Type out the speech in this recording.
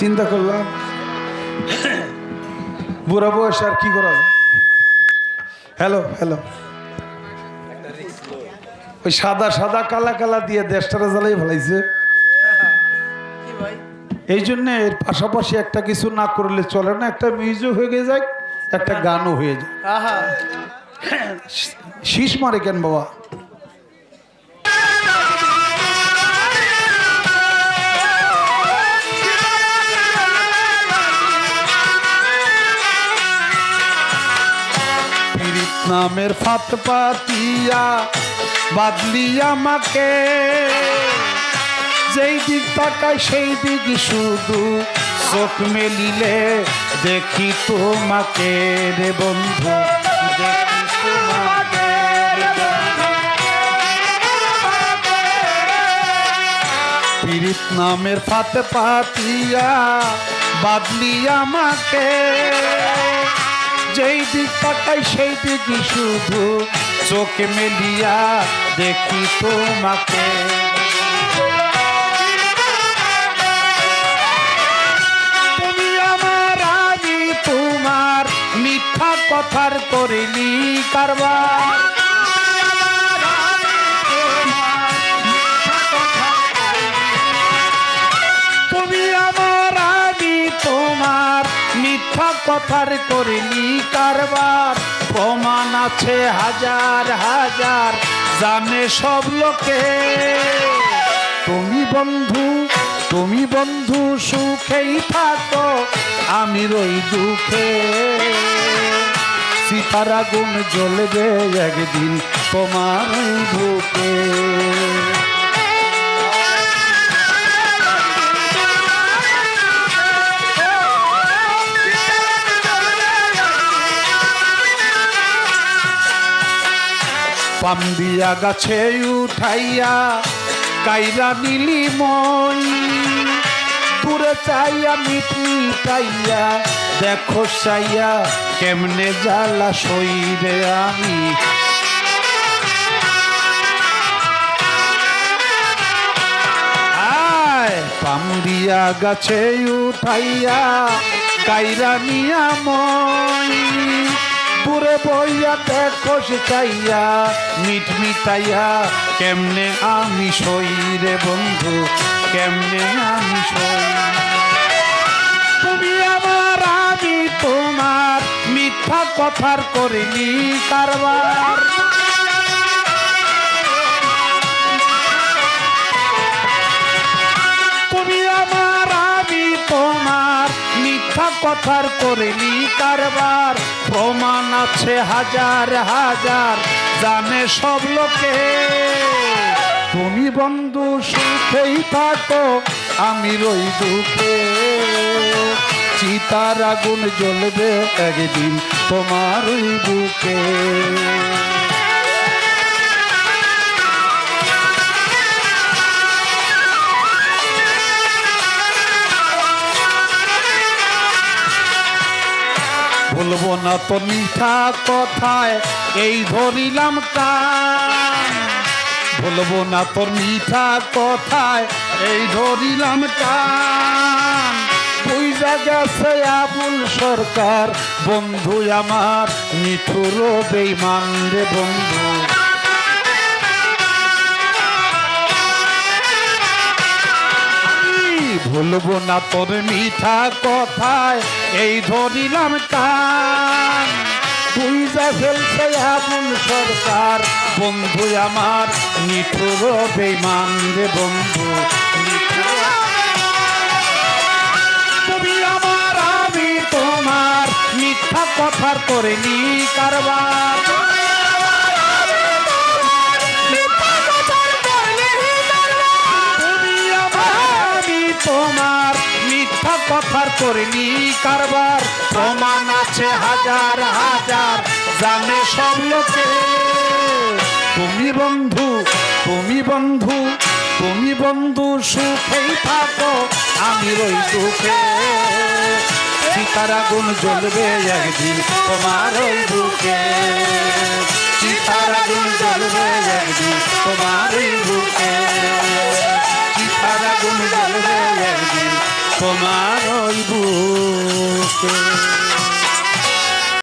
চিন্তা করলাম। বুড়া বয়স আর কি করা হ্যালো হ্যালো ওই সাদা সাদা কালা কালা দিয়ে দেশটারে জ্বালাই ফেলাইছে। এই জন্যে এর পাশাপাশি একটা কিছু না করলে চলে না একটা মিউজিক হয়ে যায় একটা গানও হয়ে যায় শীষ মারে কেন বাবা? নামের ফাত পাতিয়া বাদলি আমাকে। যেই দিক তাকায় সেই দিক শুধু চোখ মেলিলে দেখি তোমাকে রে বন্ধু, দেখি নামের ফাতে পাতিয়া বাদলি আমাকে। যেই দিক তাকাই সেই দিকই শুধু চোখে মেলিয়া দেখি তোমাকে। তুমি আমার আমি তোমার মিথ্যা কথার করিনি কারবার। কথার করিনি কারবার। প্রমাণ আছে হাজার হাজার, জানে সব লোকে। তুমি বন্ধু তুমি বন্ধু, সুখেই থাকো, আমি রই দুঃখে। সীতার আগুন জ্বলবে একদিন তোমার ওই বুকে পান্দিয়া গাছে উঠাইয়া, কাইরা নীলি মই। দূরে চাইয়া মিট মিটাইয়া দেখো চাইয়া কেমনে জ্বালা সইরে আমি। আয় পান্দিয়া গাছে উঠাইয়া, কাইরা নিয়া মই। দূরে বইয়া দেখো চাইয়া মিট মিটাইয়া, কেমনে আমি সই রে বন্ধু, কেমনে আমি সই? তুমি আমার, আমি তোমার, মিথ্যা কথার করিনি কারবার। তুমি আমার কথার করিনি কারবার। প্রমাণ আছে হাজার হাজার, জানে সব লোকে। তুমি বন্ধু সুখেই থাকো, আমি রই দুঃখে। চিতার আগুন জ্বলবে একদিন তোমার বুকে। বলব না তো মিঠা কথায়, এই ধরিলাম কান। ভুলব না তো মিঠা কথায়, এই ধরিলাম কান। তুই গেছে আবুল সরকার, বন্ধু আমার মিঠুর বেইমান রে বন্ধু। ভুলবো না তোর মিঠা কথায়, এই ধরিলাম কান। তুই যা ফেলছে আবুল সরকার, বন্ধু আমার, নিঠুর বেমান রে বন্ধু তুমি আমার, আমি তোমার, মিথ্যা কথার করিনি কারবার। তোমার মিথ্যা কথার করিনি কারবার। প্রমাণ আছে হাজার হাজার, জানে সব লোকে। তুমি বন্ধু তুমি বন্ধু তুমি বন্ধু সুখেই থাকো, আমি রই দুঃখে চিতার আগুন জ্বলবে একদিন তোমার ওই বুকে। চিতার আগুন জ্বলবে একদিন তোমার ওই তোমার ওই বুকে।